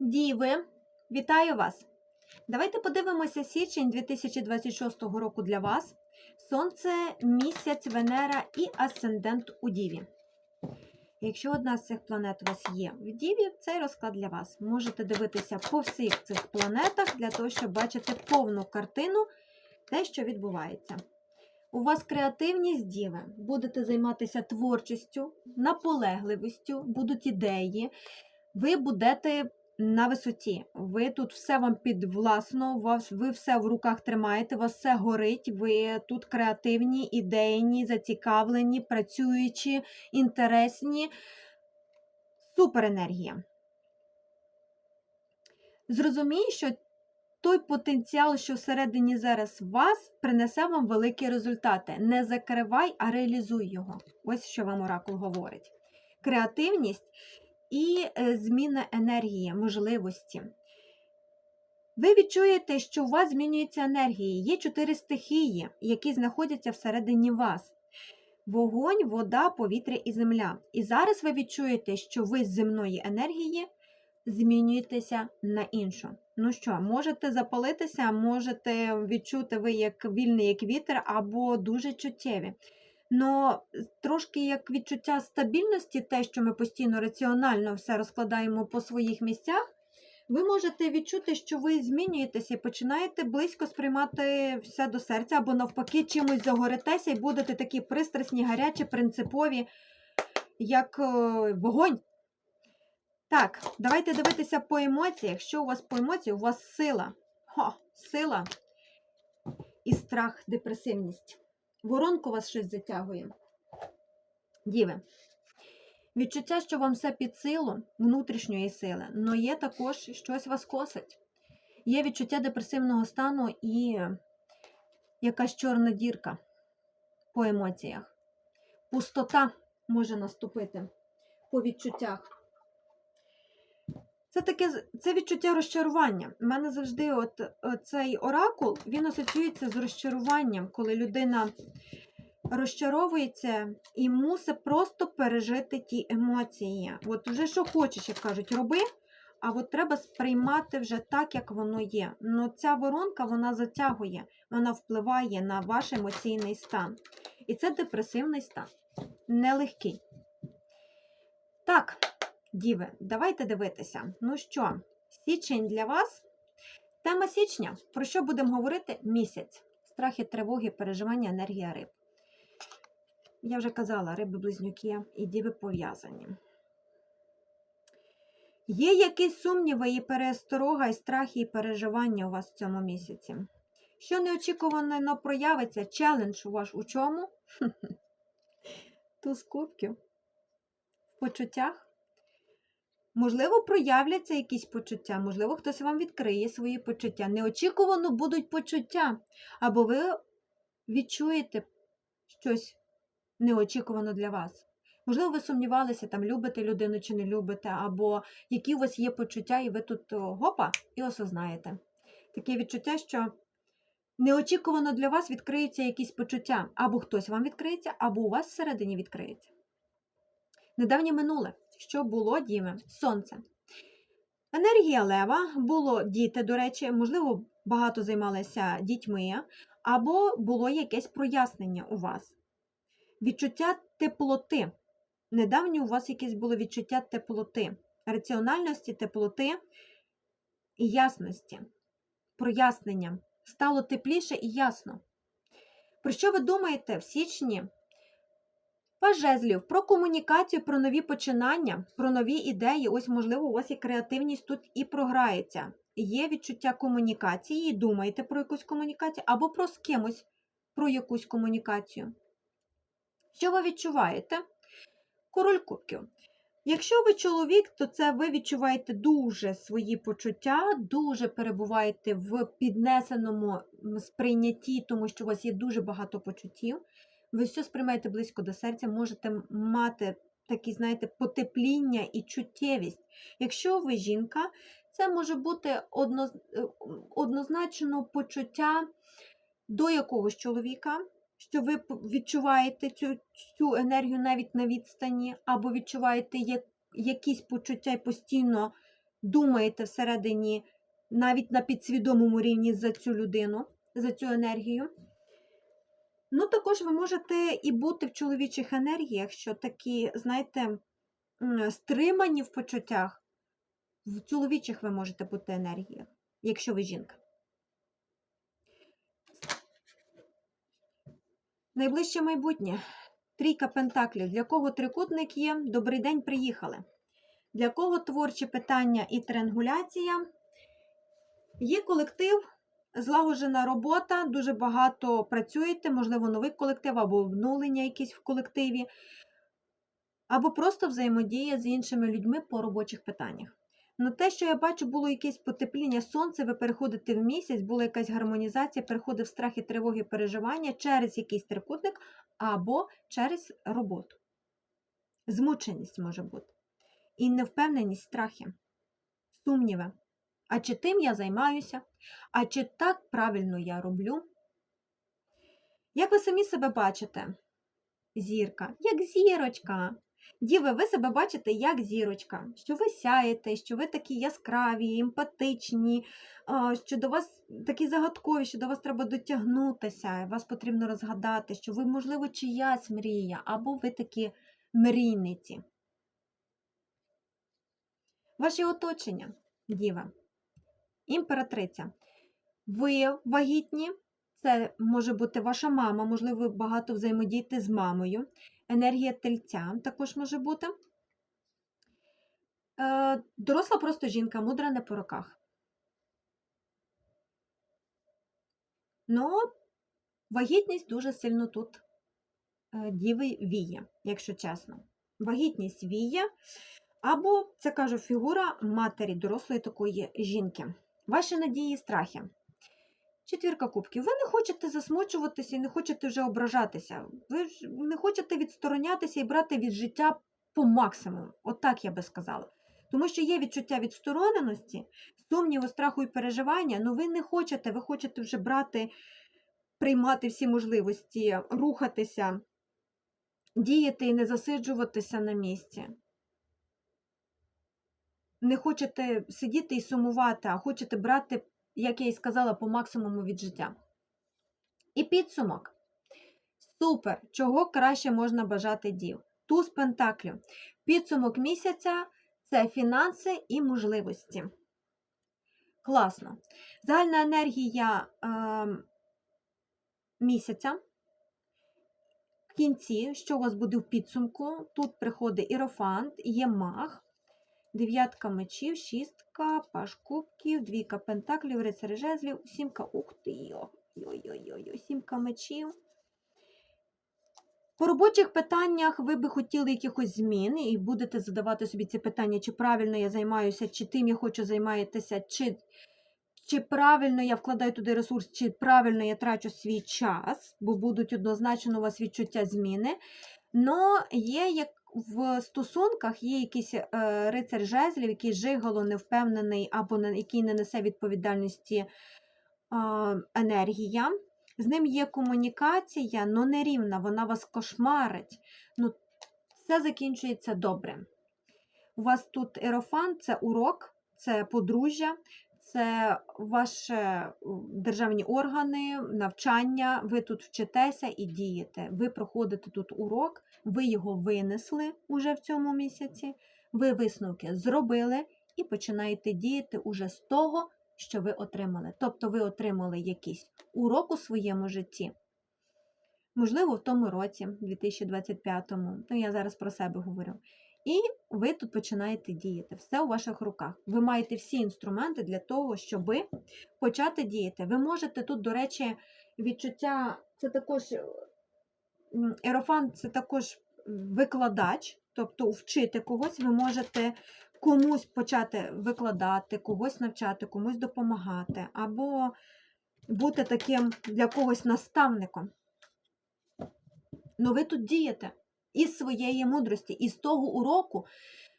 Діви, вітаю вас! Давайте подивимося січень 2026 року для вас. Сонце, місяць, Венера і асцендент у Діві. Якщо одна з цих планет у вас є в Діві, цей розклад для вас. Можете дивитися по всіх цих планетах для того, щоб бачити повну картину, те, що відбувається. У вас креативність діви, будете займатися творчістю, наполегливістю, будуть ідеї, ви будете на висоті. Ви тут все вам підвласно, вас, ви все в руках тримаєте, вас все горить, ви тут креативні, ідейні, зацікавлені, працюючі, інтересні. Суперенергія. Зрозумій, що той потенціал, що всередині зараз вас, принесе вам великі результати. Не закривай, а реалізуй його. Ось що вам оракул говорить. Креативність і е, зміна енергії, можливості. Ви відчуєте, що у вас змінюється енергія. Є чотири стихії, які знаходяться всередині вас. Вогонь, вода, повітря і земля. І зараз ви відчуєте, що ви з земної енергії змінюєтеся на іншу. Ну що, можете запалитися, можете відчути ви як вільний як вітер, або дуже чуттєві. Но трошки як відчуття стабільності, те, що ми постійно раціонально все розкладаємо по своїх місцях, ви можете відчути, що ви змінюєтеся і починаєте близько сприймати все до серця, або навпаки, чимось загоритеся і будете такі пристрасні, гарячі, принципові, як е, вогонь. Так, давайте дивитися по емоціях. Що у вас по емоціях? У вас сила. Хо, сила і страх, депресивність. Воронку вас щось затягує. Діви. Відчуття, що вам все під силу внутрішньої сили, але є також щось вас косить. Є відчуття депресивного стану і якась чорна дірка по емоціях. Пустота може наступити по відчуттях. Це таке це відчуття розчарування. У мене завжди от, е, цей оракул він асоціюється з розчаруванням, коли людина розчаровується і мусить просто пережити ті емоції. От вже що хочеш, як кажуть, роби, а от треба сприймати вже так, як воно є. Ну ця воронка вона затягує, вона впливає на ваш емоційний стан. І це депресивний стан. Нелегкий. Так. Діви, давайте дивитися. Ну що, січень для вас? Тема січня. Про що будемо говорити? Місяць. Страхи, тривоги, переживання, енергія риб. Я вже казала, риби близнюки і діви пов'язані. Є якісь сумніви і пересторога, і страхи, і переживання у вас в цьому місяці? Що неочікувано проявиться? Челендж у ваш у чому? Туз кубків. В почуттях? Можливо, проявляться якісь почуття, можливо, хтось вам відкриє свої почуття. Неочікувано будуть почуття, або ви відчуєте щось неочікувано для вас. Можливо, ви сумнівалися, там, любите людину чи не любите, або які у вас є почуття, і ви тут гопа і осознаєте. Таке відчуття, що неочікувано для вас відкриються якісь почуття, або хтось вам відкриється, або у вас всередині відкриється. Недавнє минуле. Що було діви? Сонце. Енергія лева, було діти, до речі, можливо, багато займалися дітьми, або було якесь прояснення у вас. Відчуття теплоти. Недавнє у вас якесь було відчуття теплоти, раціональності, теплоти і ясності. Прояснення. Стало тепліше і ясно. Про що ви думаєте в січні? Паж жезлів про комунікацію, про нові починання, про нові ідеї. Ось, можливо, у вас є креативність тут і програється. Є відчуття комунікації, думаєте про якусь комунікацію, або про з кимось про якусь комунікацію. Що ви відчуваєте? Король кубків. Якщо ви чоловік, то це ви відчуваєте дуже свої почуття, дуже перебуваєте в піднесеному сприйнятті, тому що у вас є дуже багато почуттів ви все сприймаєте близько до серця, можете мати такі, знаєте, потепління і чуттєвість. Якщо ви жінка, це може бути е, однозначно почуття до якогось чоловіка, що ви відчуваєте цю, цю енергію навіть на відстані, або відчуваєте як, якісь почуття і постійно думаєте всередині, навіть на підсвідомому рівні за цю людину, за цю енергію. Ну, також ви можете і бути в чоловічих енергіях, що такі, знаєте, стримані в почуттях. В чоловічих ви можете бути енергіях, якщо ви жінка. Найближче майбутнє. Трійка пентаклів. Для кого трикутник є? Добрий день, приїхали. Для кого творчі питання і триангуляція? Є колектив, злагоджена робота, дуже багато працюєте, можливо, новий колектив або обнулення якісь в колективі, або просто взаємодія з іншими людьми по робочих питаннях. Ну, те, що я бачу, було якесь потепління сонця, ви переходите в місяць, була якась гармонізація, переходив страх і тривоги, переживання через якийсь трикутник або через роботу. Змученість може бути. І невпевненість, страхи, сумніви. А чи тим я займаюся? А чи так правильно я роблю? Як ви самі себе бачите? Зірка, як зірочка. Діви, ви себе бачите як зірочка, що ви сяєте, що ви такі яскраві, емпатичні, що до вас такі загадкові, що до вас треба дотягнутися, вас потрібно розгадати, що ви, можливо, чиясь мрія, або ви такі мрійниці. Ваші оточення, діва, імператриця. Ви вагітні, це може бути ваша мама, можливо, ви багато взаємодієте з мамою. Енергія тельця також може бути. Е, Доросла просто жінка, мудра не по роках. Ну, вагітність дуже сильно тут е, діви віє, якщо чесно. Вагітність віє, або, це кажу, фігура матері дорослої такої жінки. Ваші надії і страхи. Четвірка кубків. Ви не хочете засмучуватися і не хочете вже ображатися. Ви ж не хочете відсторонятися і брати від життя по максимуму. Отак я би сказала. Тому що є відчуття відстороненості, сумніву, страху і переживання, але ви не хочете, ви хочете вже брати, приймати всі можливості, рухатися, діяти і не засиджуватися на місці. Не хочете сидіти і сумувати, а хочете брати як я і сказала, по максимуму від життя. І підсумок. Супер! Чого краще можна бажати дів? Туз пентаклів. Підсумок місяця це фінанси і можливості. Класно. Загальна енергія е, місяця. В кінці, що у вас буде в підсумку? Тут приходить ірофант, є маг, дев'ятка мечів, шістка, паш кубків, двійка пентаклів, рицарь жезлів, сімка, ух ти, ой-ой-ой, сімка мечів. По робочих питаннях ви би хотіли якихось змін і будете задавати собі ці питання, чи правильно я займаюся, чи тим я хочу займатися, чи, чи правильно я вкладаю туди ресурс, чи правильно я трачу свій час, бо будуть однозначно у вас відчуття зміни. Но є як в стосунках є якийсь е, рицар жезлів, який жигало невпевнений або який не несе відповідальності енергія. З ним є комунікація, але нерівна, вона вас кошмарить. Ну, Все закінчується добре. У вас тут ерофан це урок, це подружжя, це ваші державні органи, навчання. Ви тут вчитеся і дієте. Ви проходите тут урок, ви його винесли уже в цьому місяці, ви висновки зробили і починаєте діяти уже з того, що ви отримали. Тобто ви отримали якийсь урок у своєму житті. Можливо, в тому році, 2025-му, ну я зараз про себе говорю. І ви тут починаєте діяти. Все у ваших руках. Ви маєте всі інструменти для того, щоб почати діяти. Ви можете тут, до речі, відчуття, це також ерофан це також викладач, тобто вчити когось, ви можете комусь почати викладати, когось навчати, комусь допомагати, або бути таким для когось наставником. Ну, ви тут дієте із своєї мудрості, із того уроку,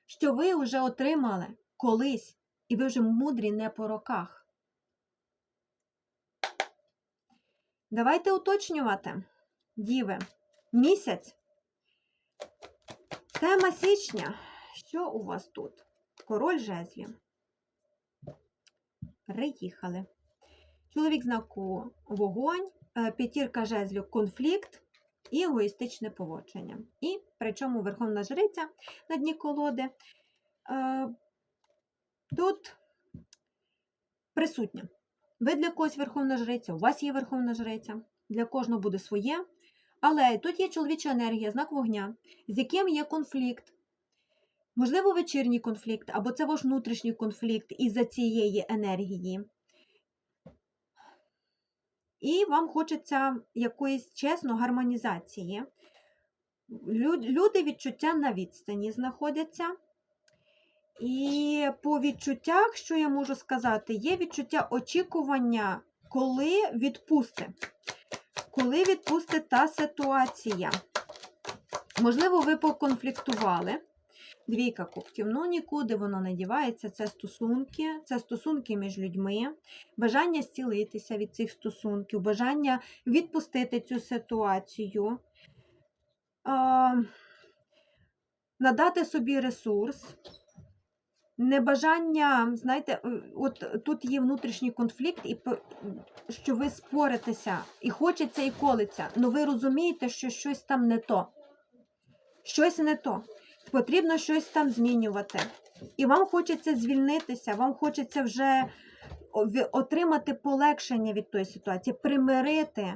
що ви вже отримали колись, і ви вже мудрі не по роках. Давайте уточнювати, діви, місяць. Тема січня. Що у вас тут? Король жезлів. Переїхали. Чоловік знаку вогонь, е, п'ятірка жезлів конфлікт і егоїстичне поводження. І причому Верховна Жриця на дні колоди. Е, Тут присутня. Ви для когось Верховна Жриця, у вас є Верховна Жриця, для кожного буде своє. Але тут є чоловіча енергія, знак вогня, з яким є конфлікт. Можливо, вечірній конфлікт, або це ваш внутрішній конфлікт із-за цієї енергії. І вам хочеться якоїсь чесно гармонізації. Люди відчуття на відстані знаходяться. І по відчуттях, що я можу сказати, є відчуття очікування, коли відпусти. Коли відпусти та ситуація. Можливо, ви поконфліктували. Двійка кубків. Ну, нікуди воно не дівається. Це стосунки, це стосунки між людьми, бажання зцілитися від цих стосунків, бажання відпустити цю ситуацію, надати собі ресурс. Небажання, знаєте, от тут є внутрішній конфлікт, і що ви споритеся, і хочеться, і колиться, але ви розумієте, що щось там не то. Щось не то. Потрібно щось там змінювати. І вам хочеться звільнитися, вам хочеться вже отримати полегшення від тої ситуації, примирити.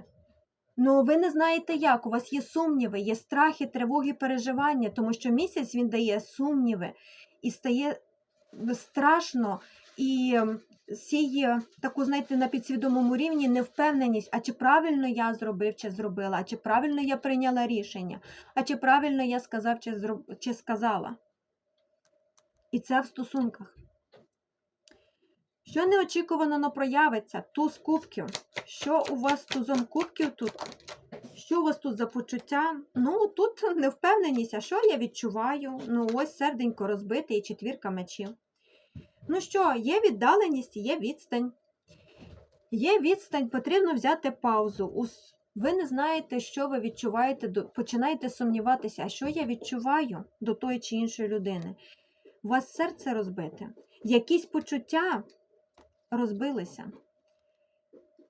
Ну, ви не знаєте як, у вас є сумніви, є страхи, тривоги, переживання, тому що місяць він дає сумніви і стає страшно і сіє таку, знаєте, на підсвідомому рівні невпевненість, а чи правильно я зробив, чи зробила, а чи правильно я прийняла рішення, а чи правильно я сказав, чи, зроб... чи сказала. І це в стосунках. Що неочікувано но проявиться? Туз кубків. Що у вас тузом кубків тут? Що у вас тут за почуття? Ну, тут невпевненість, а що я відчуваю? Ну, ось серденько розбите і четвірка мечів. Ну що, є віддаленість, є відстань. Є відстань, потрібно взяти паузу. Ви не знаєте, що ви відчуваєте, починаєте сумніватися, а що я відчуваю до тої чи іншої людини. У вас серце розбите, якісь почуття розбилися.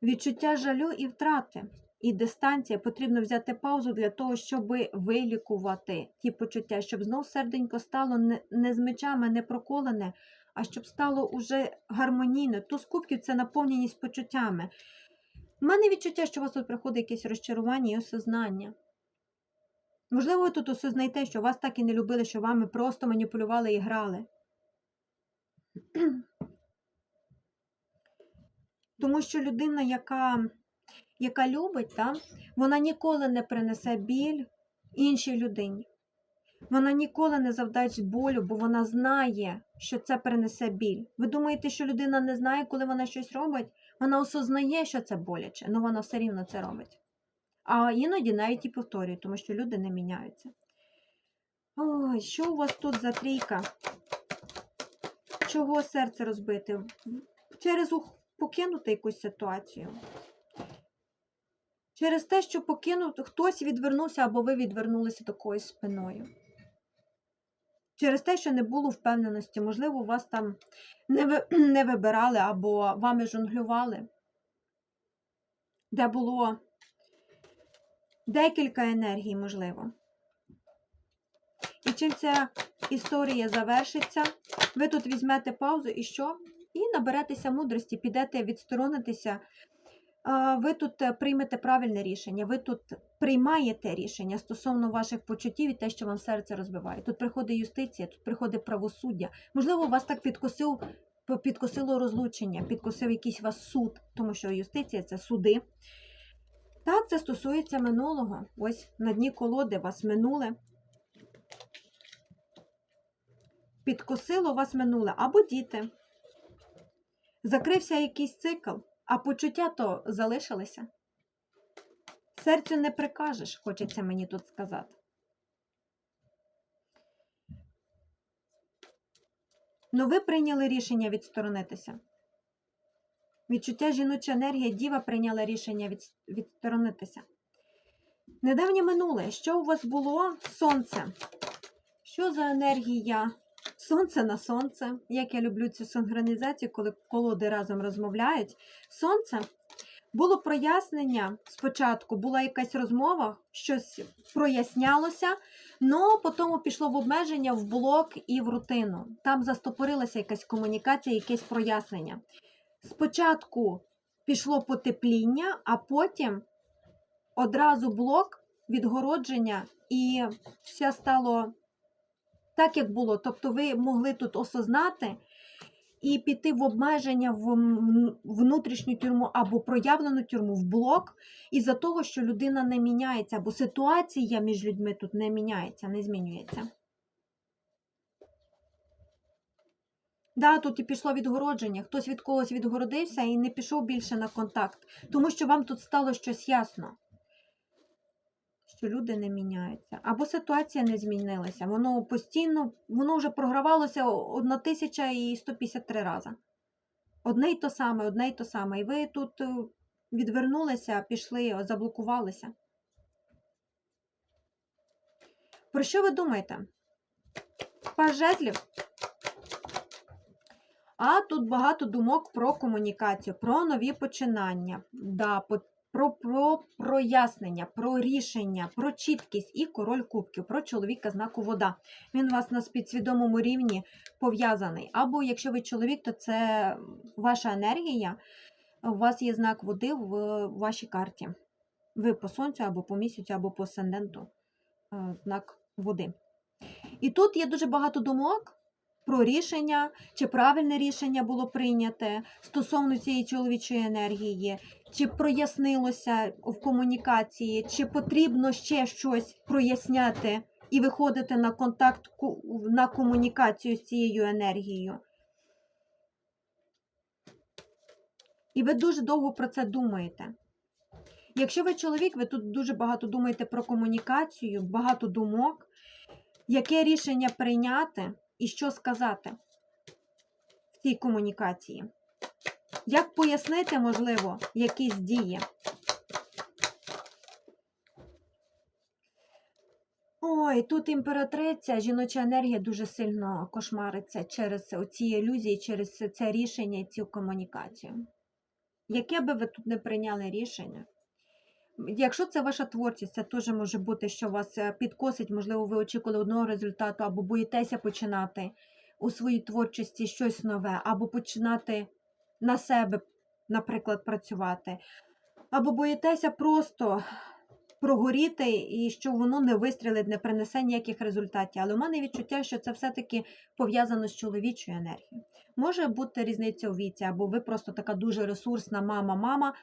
Відчуття жалю і втрати, і дистанція. Потрібно взяти паузу для того, щоб вилікувати ті почуття, щоб знов серденько стало не, з мечами, не проколене, а щоб стало уже гармонійно. Туз кубків це наповненість почуттями. У мене відчуття, що у вас тут приходить якесь розчарування і осознання. Можливо, ви тут осознаєте, що вас так і не любили, що вами просто маніпулювали і грали. Тому що людина, яка, яка любить, та, вона ніколи не принесе біль іншій людині. Вона ніколи не завдасть болю, бо вона знає, що це принесе біль. Ви думаєте, що людина не знає, коли вона щось робить? Вона осознає, що це боляче, але вона все рівно це робить. А іноді навіть і повторює, тому що люди не міняються. Ой, що у вас тут за трійка? Чого серце розбите? Через покинути якусь ситуацію. Через те, що покинув, хтось відвернувся або ви відвернулися когось спиною. Через те, що не було впевненості, можливо, вас там не, ви, не вибирали або вами жонглювали, де було декілька енергій, можливо. І чим ця історія завершиться, ви тут візьмете паузу і що? І наберетеся мудрості, підете відсторонитися. Ви тут е, приймете правильне рішення, ви тут приймаєте рішення стосовно ваших почуттів і те, що вам серце розбиває. Тут приходить юстиція, тут приходить правосуддя. Можливо, вас так підкосив, підкосило розлучення, підкосив якийсь вас суд, тому що юстиція це суди. Так, це стосується минулого. Ось на дні колоди вас минуле. Підкосило вас минуле або діти. Закрився якийсь цикл, а почуття то залишилися. Серцю не прикажеш, хочеться мені тут сказати. Ну, ви прийняли рішення відсторонитися. Відчуття жіноча енергія, діва прийняла рішення від, відсторонитися. Недавнє минуле. Що у вас було? Сонце. Що за енергія Сонце на сонце. Як я люблю цю синхронізацію, коли колоди разом розмовляють. Сонце було прояснення спочатку, була якась розмова, щось прояснялося, але потім пішло в обмеження, в блок і в рутину. Там застопорилася якась комунікація, якесь прояснення. Спочатку пішло потепління, а потім одразу блок, відгородження, і все стало так, як було. Тобто ви могли тут осознати і піти в обмеження в внутрішню тюрму або проявлену тюрму в блок, із-за того, що людина не міняється, або ситуація між людьми тут не міняється, не змінюється. Да, тут і пішло відгородження. Хтось від когось відгородився і не пішов більше на контакт, тому що вам тут стало щось ясно, що люди не міняються. Або ситуація не змінилася. Воно постійно, воно вже програвалося 1153 рази. Одне й то саме, одне й то саме. І ви тут е, відвернулися, пішли, заблокувалися. Про що ви думаєте? Жезлів. А тут багато думок про комунікацію, про нові починання, да, про, про прояснення, про рішення, про чіткість і король кубків, про чоловіка знаку вода. Він у вас на підсвідомому рівні пов'язаний. Або якщо ви чоловік, то це ваша енергія, у вас є знак води в вашій карті. Ви по сонцю, або по місяцю, або по асценденту е, знак води. І тут є дуже багато думок про рішення, чи правильне рішення було прийняте стосовно цієї чоловічої енергії, чи прояснилося в комунікації, чи потрібно ще щось проясняти і виходити на контакт, на комунікацію з цією енергією. І ви дуже довго про це думаєте. Якщо ви чоловік, ви тут дуже багато думаєте про комунікацію, багато думок, яке рішення прийняти і що сказати в цій комунікації. Як пояснити, можливо, якісь дії? Ой, тут імператриця, жіноча енергія дуже сильно кошмариться через ці ілюзії, через це рішення і цю комунікацію. Яке би ви тут не прийняли рішення? Якщо це ваша творчість, це теж може бути, що вас е, підкосить, можливо, ви очікували одного результату, або боїтеся починати у своїй творчості щось нове, або починати на себе, наприклад, працювати, або боїтеся просто прогоріти і що воно не вистрілить, не принесе ніяких результатів. Але у мене відчуття, що це все-таки пов'язано з чоловічою енергією. Може бути різниця у віці, або ви просто така дуже ресурсна мама-мама,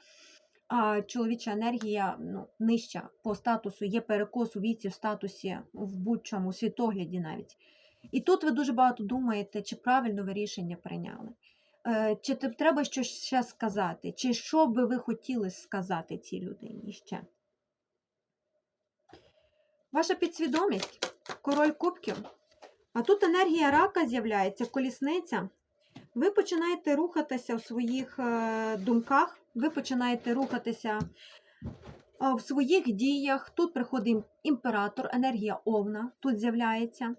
а чоловіча енергія ну, нижча по статусу, є перекос у віці, в статусі, в будь-чому, світогляді навіть. І тут ви дуже багато думаєте, чи правильно ви рішення прийняли. Е, Чи треба щось ще сказати, чи що би ви хотіли сказати цій людині ще? Ваша підсвідомість, король кубків. А тут енергія рака з'являється, колісниця. Ви починаєте рухатися в своїх е, думках, ви починаєте рухатися в своїх діях. Тут приходить імператор, енергія овна, тут з'являється.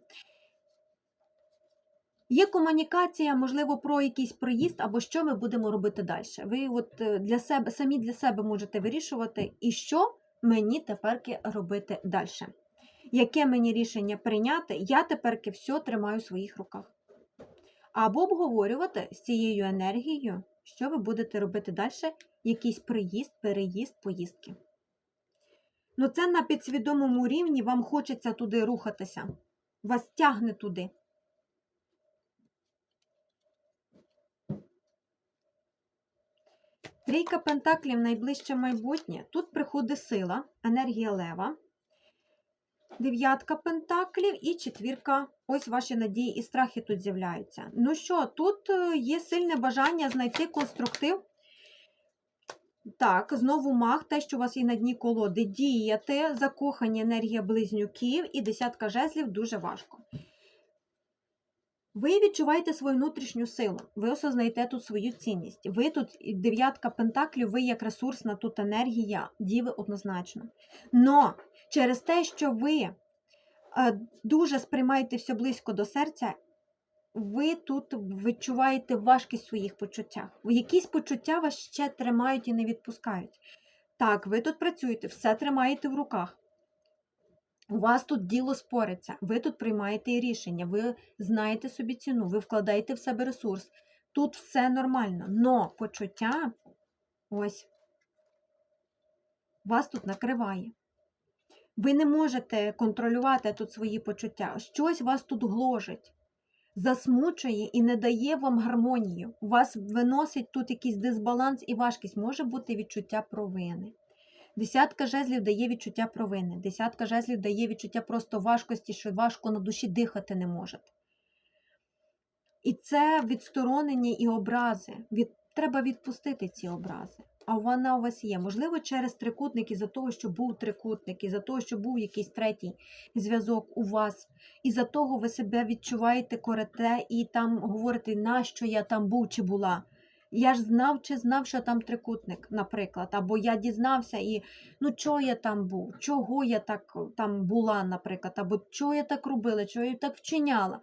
Є комунікація, можливо, про якийсь приїзд або що ми будемо робити далі. Ви от е, для себе, самі для себе можете вирішувати, і що мені теперки робити далі. Яке мені рішення прийняти, я теперки все тримаю в своїх руках. Або обговорювати з цією енергією, що ви будете робити далі, якийсь приїзд, переїзд, поїздки. Ну, це на підсвідомому рівні вам хочеться туди рухатися. Вас тягне туди. Трійка пентаклів найближче майбутнє. Тут приходить сила, енергія лева. Дев'ятка пентаклів і четвірка. Ось ваші надії і страхи тут з'являються. Ну що, тут е, є сильне бажання знайти конструктив. Так, знову маг, те, що у вас є на дні колоди, діяти, закохані енергія близнюків і десятка жезлів дуже важко. Ви відчуваєте свою внутрішню силу, ви осознаєте тут свою цінність. Ви тут дев'ятка пентаклів, ви як ресурсна тут енергія, діви однозначно. Но через те, що ви е, дуже сприймаєте все близько до серця, ви тут відчуваєте важкість в своїх почуттях. Якісь почуття вас ще тримають і не відпускають. Так, ви тут працюєте, все тримаєте в руках. У вас тут діло спориться, ви тут приймаєте рішення, ви знаєте собі ціну, ви вкладаєте в себе ресурс. Тут все нормально. Но почуття ось вас тут накриває. Ви не можете контролювати тут свої почуття. Щось вас тут гложить, засмучує і не дає вам гармонію. У вас виносить тут якийсь дисбаланс і важкість. Може бути відчуття провини. Десятка жезлів дає відчуття провини. Десятка жезлів дає відчуття просто важкості, що важко на душі дихати не можете. І це відсторонення і образи. Від... Треба відпустити ці образи. А вона у вас є. Можливо, через трикутник, із-за того, що був трикутник, із-за того, що був якийсь третій зв'язок у вас, із-за того ви себе відчуваєте корете і там говорите, нащо я там був чи була. Я ж знав чи знав, що там трикутник, наприклад, або я дізнався і ну чого я там був, чого я так там була, наприклад, або чого я так робила, чого я так вчиняла,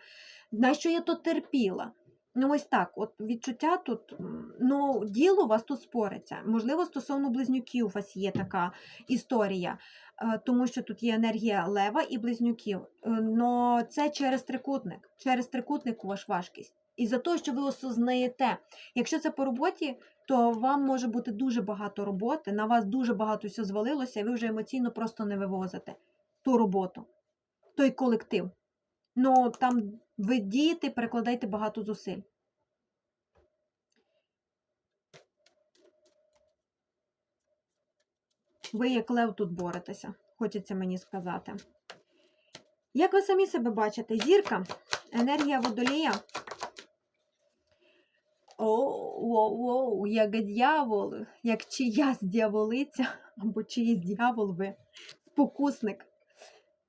на що я то терпіла. Ну, ось так, от відчуття тут, ну, діло у вас тут спориться. Можливо, стосовно близнюків у вас є така історія, е, тому що тут є енергія лева і близнюків. Е, Но це через трикутник. Через трикутник у вас важкість. І за те, що ви осознаєте, якщо це по роботі, то вам може бути дуже багато роботи, на вас дуже багато все звалилося, і ви вже емоційно просто не вивозите ту роботу, той колектив. Ну там ви дієте, перекладаєте багато зусиль. Ви як лев тут боретеся, хочеться мені сказати. Як ви самі себе бачите? Зірка, енергія водолія. О, воу, воу, як дьявол, як чиясь дьяволиця, або чиїсь дьявол ви, спокусник.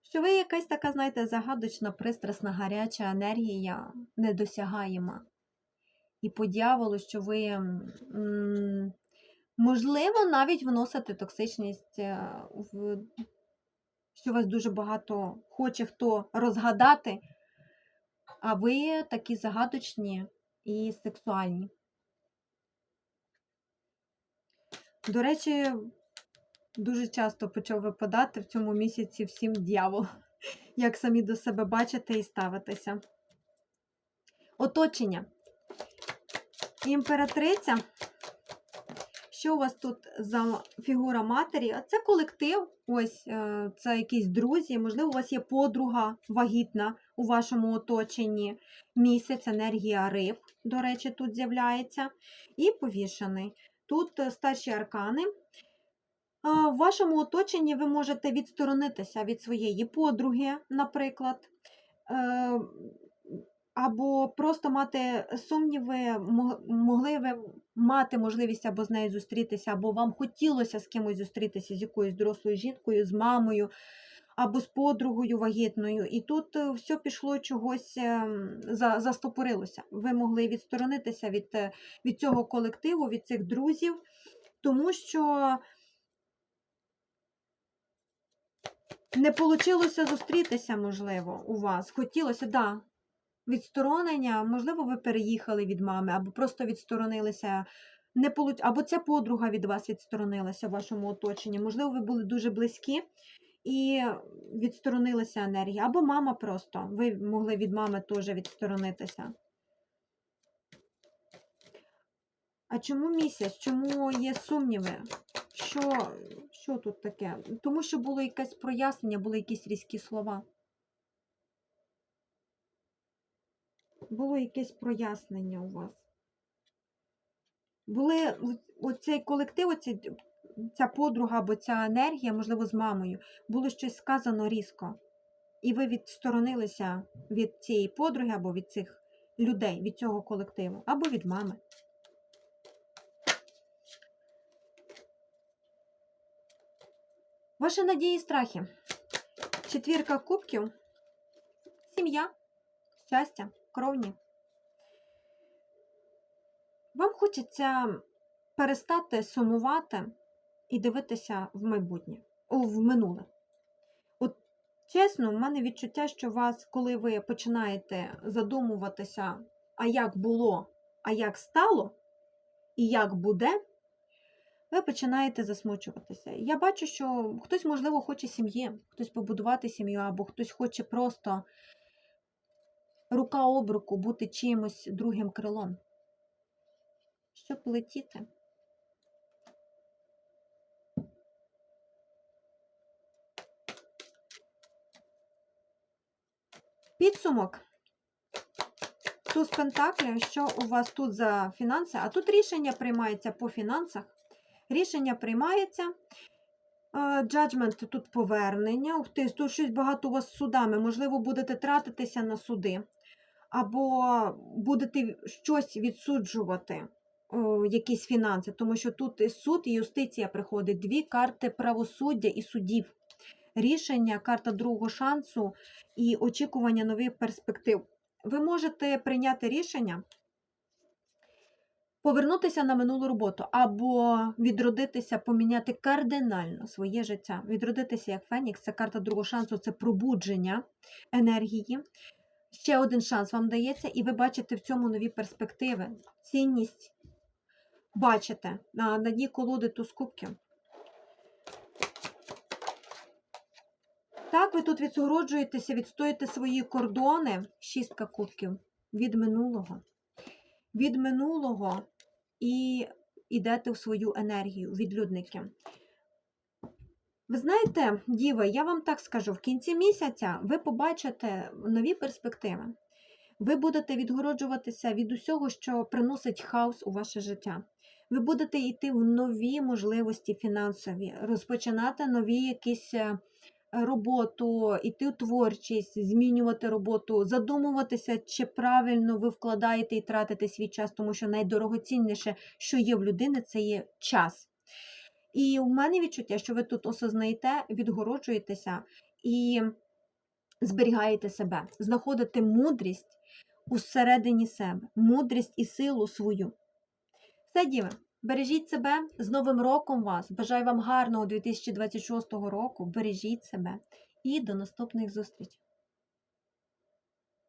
Що ви якась така, знаєте, загадочна, пристрасна, гаряча енергія недосягаєма. І по дьяволу, що ви, м, можливо, навіть вносите токсичність е, в що вас дуже багато хоче хто розгадати, а ви такі загадочні і сексуальні. До речі, дуже часто почав випадати в цьому місяці всім дьявол, як самі до себе бачите і ставитеся. Оточення. Імператриця. Що у вас тут за фігура матері? Це колектив, ось е, це якісь друзі, можливо, у вас є подруга вагітна у вашому оточенні. Місяць, енергія риб, до речі, тут з'являється. І повішений. Тут е, старші аркани. В вашому оточенні ви можете відсторонитися від своєї подруги, наприклад. Е, або просто мати сумніви, мо- могли ви мати можливість або з нею зустрітися, або вам хотілося з кимось зустрітися, з якоюсь дорослою жінкою, з мамою, або з подругою вагітною. І тут е, все пішло чогось, за- застопорилося. Ви могли відсторонитися від, е, від цього колективу, від цих друзів, тому що не вийшло зустрітися, можливо, у вас. Хотілося, так. Відсторонення, можливо, ви переїхали від мами, або просто відсторонилися. Не получ... Або ця подруга від вас відсторонилася в вашому оточенні. Можливо, ви були дуже близькі і відсторонилася енергія. Або мама просто. Ви могли від мами теж відсторонитися. А чому місяць? Чому є сумніви? Що, що тут таке? Тому що було якесь прояснення, були якісь різкі слова. Було якесь прояснення у вас. Були оцей колектив, оці, ця подруга або ця енергія, можливо, з мамою, було щось сказано різко. І ви відсторонилися від цієї подруги або від цих людей, від цього колективу, або від мами. Ваші надії і страхи. Четвірка кубків. Сім'я, щастя, кровні. Вам хочеться перестати сумувати і дивитися в майбутнє, о, в минуле. От Чесно, в мене відчуття, що вас, коли ви починаєте задумуватися, а як було, а як стало, і як буде, ви починаєте засмучуватися. Я бачу, що хтось, можливо, хоче сім'ї, хтось побудувати сім'ю, або хтось хоче просто рука об руку бути чимось другим крилом. Щоб летіти. Підсумок. Туз Пентаклів, що у вас тут за фінанси? А тут рішення приймається по фінансах. Рішення приймається. Джаджмент тут повернення. Ух ти, тут щось багато у вас з судами. Можливо, будете тратитися на суди, або будете щось відсуджувати, якісь фінанси, тому що тут і суд і юстиція приходить. Дві карти правосуддя і судів. Рішення, карта другого шансу і очікування нових перспектив. Ви можете прийняти рішення повернутися на минулу роботу або відродитися, поміняти кардинально своє життя. Відродитися як Фенікс, це карта другого шансу, це пробудження енергії. Ще один шанс вам дається, і ви бачите в цьому нові перспективи, цінність. Бачите на, на дні колоди туз кубків. Так, ви тут відсороджуєтеся, відстоїте свої кордони, шістка кубків, від минулого. Від минулого і йдете в свою енергію, відлюдники. Ви знаєте, Діва, я вам так скажу: в кінці місяця ви побачите нові перспективи. Ви будете відгороджуватися від усього, що приносить хаос у ваше життя. Ви будете йти в нові можливості фінансові, розпочинати нові якісь е, роботу, йти у творчість, змінювати роботу, задумуватися, чи правильно ви вкладаєте і тратите свій час, тому що найдорогоцінніше, що є в людини, це є час. І в мене відчуття, що ви тут осознаєте, відгороджуєтеся і зберігаєте себе, знаходите мудрість усередині себе, мудрість і силу свою. Все, діви, бережіть себе з Новим роком вас. Бажаю вам гарного 2026 року. Бережіть себе і до наступних зустрічей.